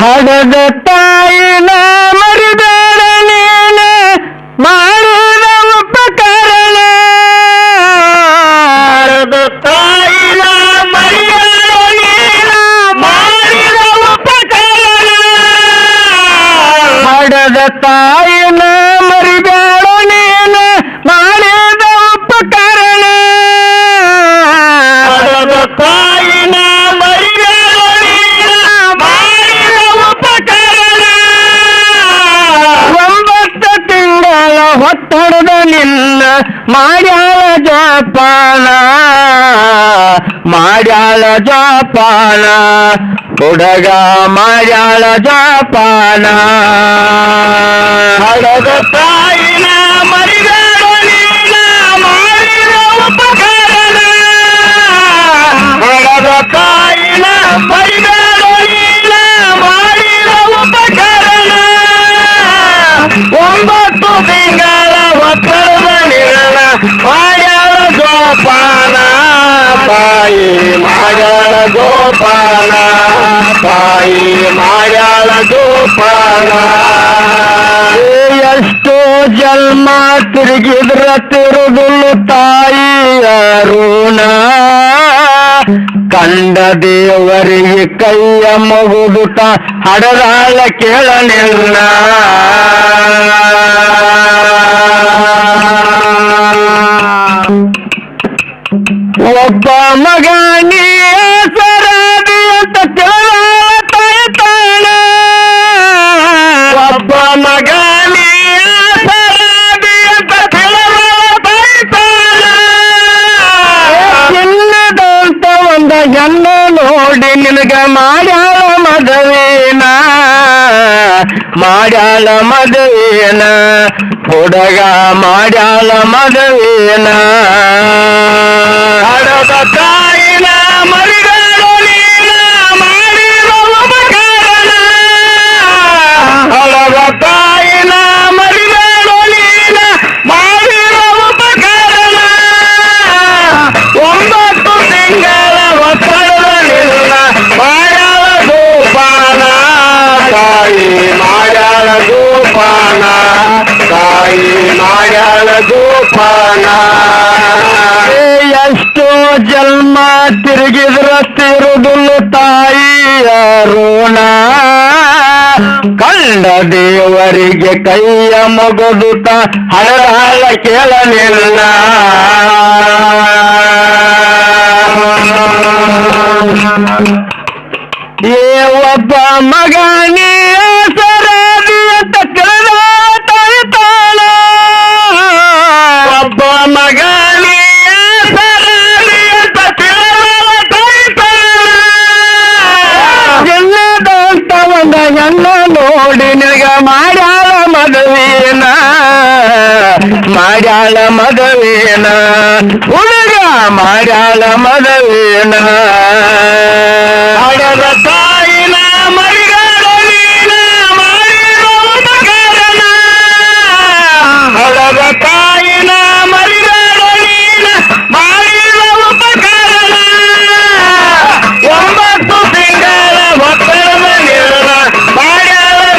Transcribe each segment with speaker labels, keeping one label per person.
Speaker 1: ಹಡದ ತಾಯಿನ ಮರಿಬೇಡ ನೀನ ಮಾಡಿದ ಉಪಕರಣ. ಹಡದ ತಾಯಿನ ಮರಿಬೇಡ ನೀನ ಮಾಡಿದ ಉಪಕರಣ. ಹಡದ ತಾಯಿನ ಜಪಾನ ಮಾಡ್ಯಾಳ ಜಪಾನ ಹುಡುಗ ಮಾಡ್ಯಾಳ ಜಪಾನ ಹಡದ ತಾಯಿನ ಮರಿಬೇಡ ನೀನ ಮಾಡಿದ ಉಪಕರಣ ಹಡದ ತಾಯಿನ ಮರಿಬೇಡ ನೀನ ಮಾಡಿದ ಉಪಕರಣ ಒಂಬತ್ತು ತಿಂಗಳ ಮಾಡ್ಯಾಳ ಜೋಪಾನ ತಾಯಿ ಮಾಡ್ಯಾಳ ಜೋಪಾನ ಎಷ್ಟೋ ಜನ್ಮ ತಿರುಗಿದ್ರ ತಿರುಗುಲು ತಾಯಿಯ ಋಣ ಕಂಡ ದೇವರಿಗೆ ಕೈಯ ಮಗುದುತ ಹಡದಾಳ ಕೇಳಲಿಲ್ಲ ಒಬ್ಬ ಮಗ ಮಾಡ್ಯಾಳ ಮದುವೇನ? ಮಾಡ್ಯಾಳ ಮದುವೇನ? ಹುಡುಗ ಮಾಡ್ಯಾಳ ಮದುವೇನ? ಜನ್ಮ ತಿರುಗಿದ್ರ ತಿರುದುಲು ತಾಯಿಯ ಋಣ. ಕಂಡ ದೇವರಿಗೆ ಕೈಯ ಮಗದುತ ಹಡದಾಳ ಕೇಳಲಿಲ್ಲ ಏ ಒಬ್ಬ ಮಗನೇ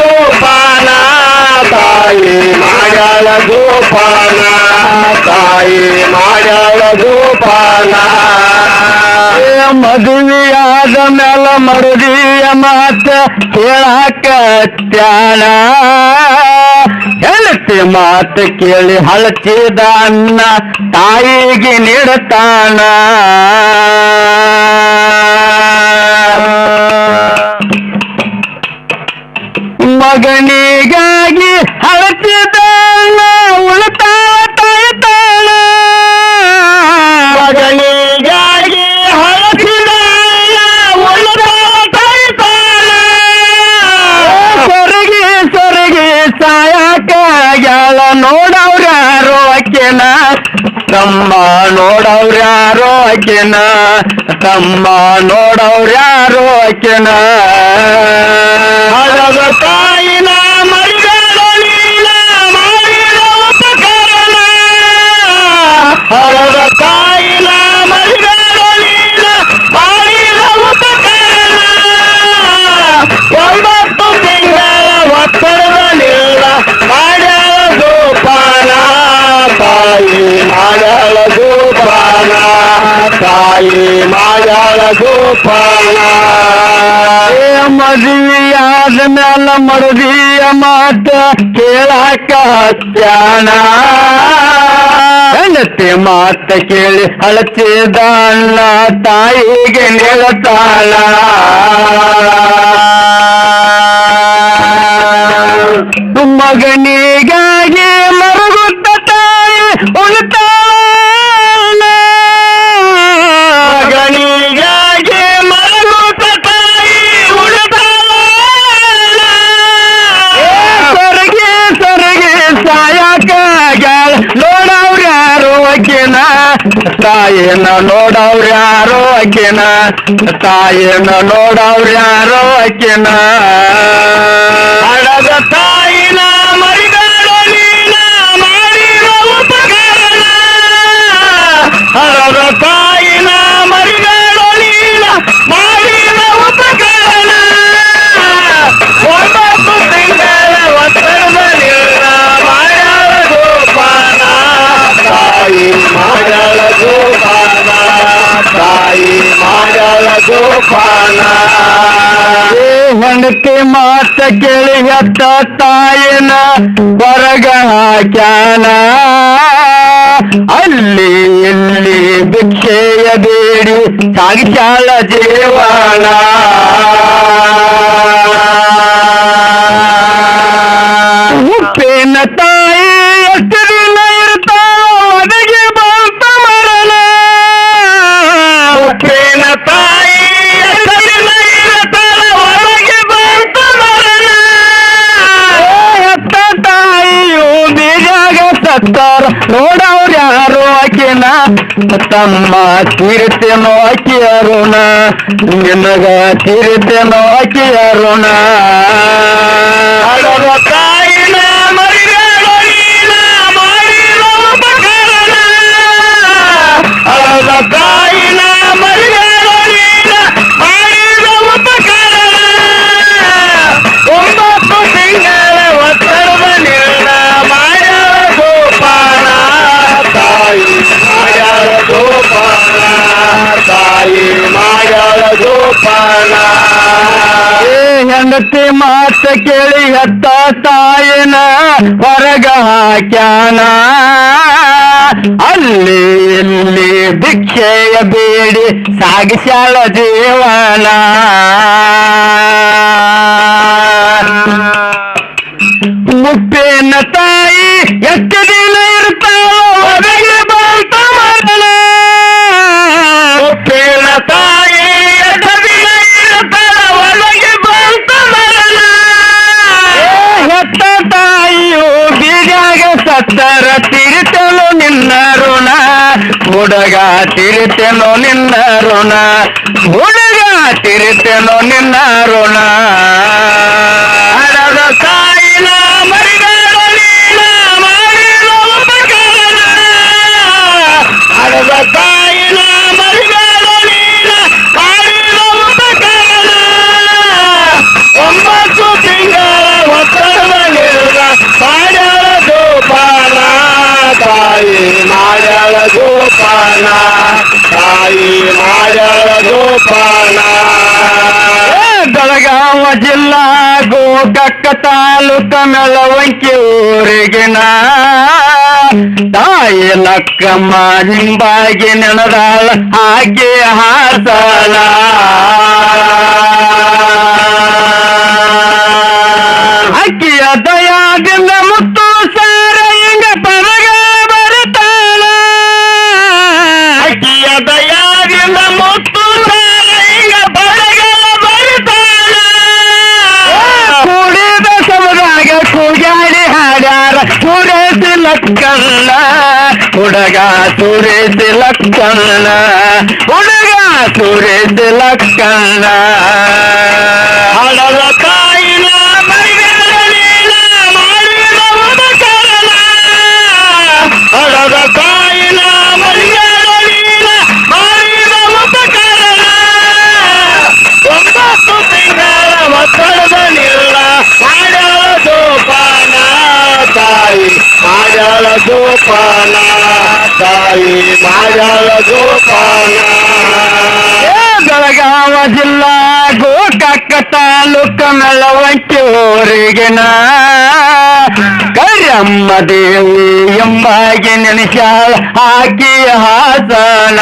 Speaker 1: ಗೋಪಾನ ತಾಯಿ ಮಾಡ್ಯಾಳ ಗೋಪಾನ ತಾಯಿ ಮಾಡ್ಯಾಳ ಗೋಪಾನ ಮದುವೆಯಾದ ಮೇಲ ಮರುದಿಯ ಮಾತ ಕೇಳಾಕ ತ್ಯಾಣ ಹೆಳತಿ ಮಾತು ಕೇಳಿ ಹಳಚಿದ ಅನ್ನ ತಾಯಿಗೆ ನೀಡತಾನ? ಮಗನಿಗಾಗಿ ತಮ್ಮ ನೋಡವ್ರ್ಯಾರೋ ಆಕೆನ? ತಮ್ಮ ನೋಡವ್ರ್ಯಾರೋ ಆಕೆನ? ಹಳದ ತಾಯಿನ ಮಾಡಿದ ಮಾಡ್ಯಾಳ ಗೋಪಾಲ ಏ ಮದುವೆಯಾದ ಮ್ಯಾಲ ಮರುದಿಯ ಮಾತ ಕೇಳಾಕ ಹತ್ಯಾಣ ಹೆಂಡತಿ ಮಾತ ಕೇಳಿ ಅಳಚಿದ ಅಣ್ಣ ತಾಯಿಗೆ ನೆಲತಾಳ ಮಗನಿಗಾಗಿ ತಾಯಿನ ನೋಡವ್ರ ಯಾರೋ ಅಕ್ಕಿನ ತಾಯಿನ ನೋಡವ್ರ ಯಾರೋ ಅಕ್ಕಿನ ಹಳದ ತಾಯಿನ ಗೋಪಾಲ. ಏ ಹೆಂಡತಿ ಮಾತ ಕೇಳಿ ಹೆತ್ತ ತಾಯಿನ ಹೊರಗ ಹಾಕ್ಯಾನ. ಅಲ್ಲಿ ಇಲ್ಲಿ ಭಿಕ್ಷೆಯ ಬೇಡಿ ಸಾಗಿಸಾಳ ಜೀವನ. ತಮ್ಮ ತೀರ್ತೇನೋ ಆಕಿ ಅರುಣ ನಿನಗ ತೀರ್ತೇನೋ ಆಕಿ ಅರುಣ ಹೆಂಡತಿ ಮಾತ ಕೇಳಿ ಹತ್ತ ತಾಯಿನ ಹೊರಗ ಹಾಕ್ಯಾನ? ಅಲ್ಲಿ ಇಲ್ಲಿ ಭಿಕ್ಷೆಯ ಬೇಡಿ ಸಾಗಿಸ್ಯಾಳ ಜೀವನ. ಮುಪ್ಪಿನ ತಾಯಿ ಎಷ್ಟು ದಿನ ಹುಡುಗ ತಿರುತೆನೋ ನಿನ್ನ ಋಣ. ಹುಡುಗ ತಿರುತೆನೋ ನಿನ್ನ ಋಣ. ಗೋಪಾಲ, ತಾಯಿ ಮಾಡ್ಯಾಳ ಗೋಪಾಲ. ಬೆಳಗಾವ ಜಿಲ್ಲಾ ಗೋಕಕ್ಕ ತಾಲೂಕ ಮೆಳವಂಕಿ ಊರಿಗಿನ ತಾಯಿ ಲಕ್ಕಮ್ಮ ನಿಂಬಾಗಿ ನೆನದಾಳ, ಹಾಗೆ ಹಾಸಲ ಅಕ್ಕಿಯ ದಯಾದಿಂದ ಮುತ್ತು ಹುಡುಗ ಸುರೇಸಿ ಲಕ್ಕಣ್ಣ ಹುಡುಗ ಸುರೇಸಿ ಲಕ್ಕಣ್ಣ ಹಡದ ತಾಯಿನ ಮೈಗಳ ನೀನ ಮಾಡಿದ ಉಪಕರಣ ಹಡದ ತಾಯಿನ ಮೈಗಳ ನೀನ ಮಾಡಿದ ಉಪಕರಣ ಒಂಬತ್ತು ತಿಂಗಳ ಒತ್ತಡದ ನಿಲ್ಲ ಮಾಡ್ಯಾಳ ಜೋಪಾನ ತಾಯಿ ಮಾಡ್ಯಾಳ ಜೋಪಾನ ತಾಯಿ ಮಾಡ್ಯಾಳ ಜೋಪಾನ ಜಿಲ್ಲಾ ಗೋಕಾಕ ತಾಲೂಕ ಮೆಳವಂಕಿ ಊರಿಗಿನ ಕರಿಯಮ್ಮ ದೇವಿ ಎಂಬಾಗಿ ನೆನೆಸಾಳ ಆಕಿಯ ಹಾಸನ.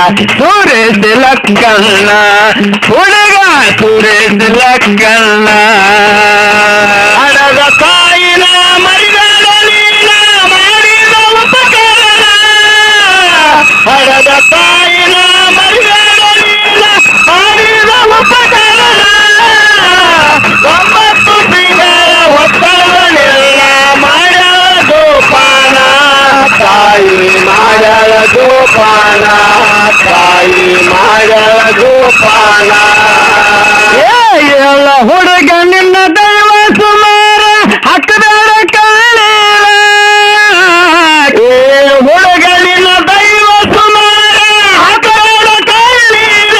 Speaker 1: ಹುಡುಗ ಸುರೇಶ ಲಕ್ಕಣ್ಣ ಹುಡುಗ ಸುರೇಶ ಲಕ್ಕಣ್ಣ ಹಡದ ತಾಯಿನ ಮರಿದಾಳ ನೀನ ಮಾಡಿದ ಉಪಕರಣ ಹಡದ ತಾಯಿನ ಮರಿದಾಳ ನೀನ ಮಾಡಿದ ಉಪಕರಣ ಒಂಬತ್ತು ತಿಂಗಳ ಒತ್ತಡನೆಲ್ಲ ಮಾಡಳ ಗೋಪಾನ ತಾಯಿ ಮಾಡಳ ಗೋಪಾನ ತಾಯಿ ಗೋಪಾನ ಎಲ್ಲ ಹುಡುಗ ನಿನ್ನ ದೈವ ಸುಮಾರ ಹಕ್ಕದಾರ ಕಾಳಿರ ಏ, ಹುಡುಗ ನಿನ್ನ ದೈವ ಸುಮಾರ ಹಕ್ಕದಾರ ಕಾಳಿರ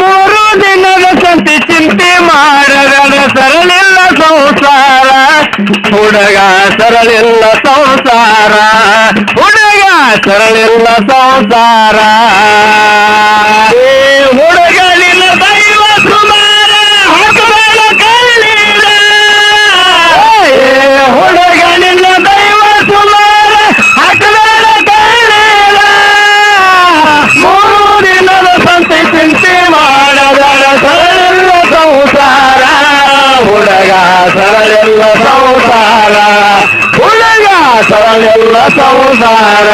Speaker 1: ಮೂರು ದಿನದ ಸಂತಿ ಚಿಂತೆ ಮಾಡದ ಸರಳಿಲ್ಲ ಸಂಸಾರ. ಹುಡುಗ ಸರಳಿಲ್ಲ ಸಂಸಾರ. ಹುಡುಗ ಸರಳಿಲ್ಲ ಸಂಸಾರ ಏ ಹುಡುಗ ನಿನ್ನ ದೈವ ಸುಮಾರ ಹಕ್ಕದಾರ ಕಾಳಿರ ಏ ಹುಡುಗ ನಿನ್ನ ದೈವ ಸುಮಾರ ಹಕ್ಕದಾರ ಕಾಳಿರ ಮೂರು ದಿನದ ಸಂತೆ ಚಿಂತೆ ಮಾಡದರ ಸರಳೆಲ್ಲ ಸಂಸಾರ ಹುಡುಗ ಸರಳೆಲ್ಲ ಸಂಸಾರ ಹುಡುಗ ಸರಳೆಲ್ಲ ಸಂಸಾರ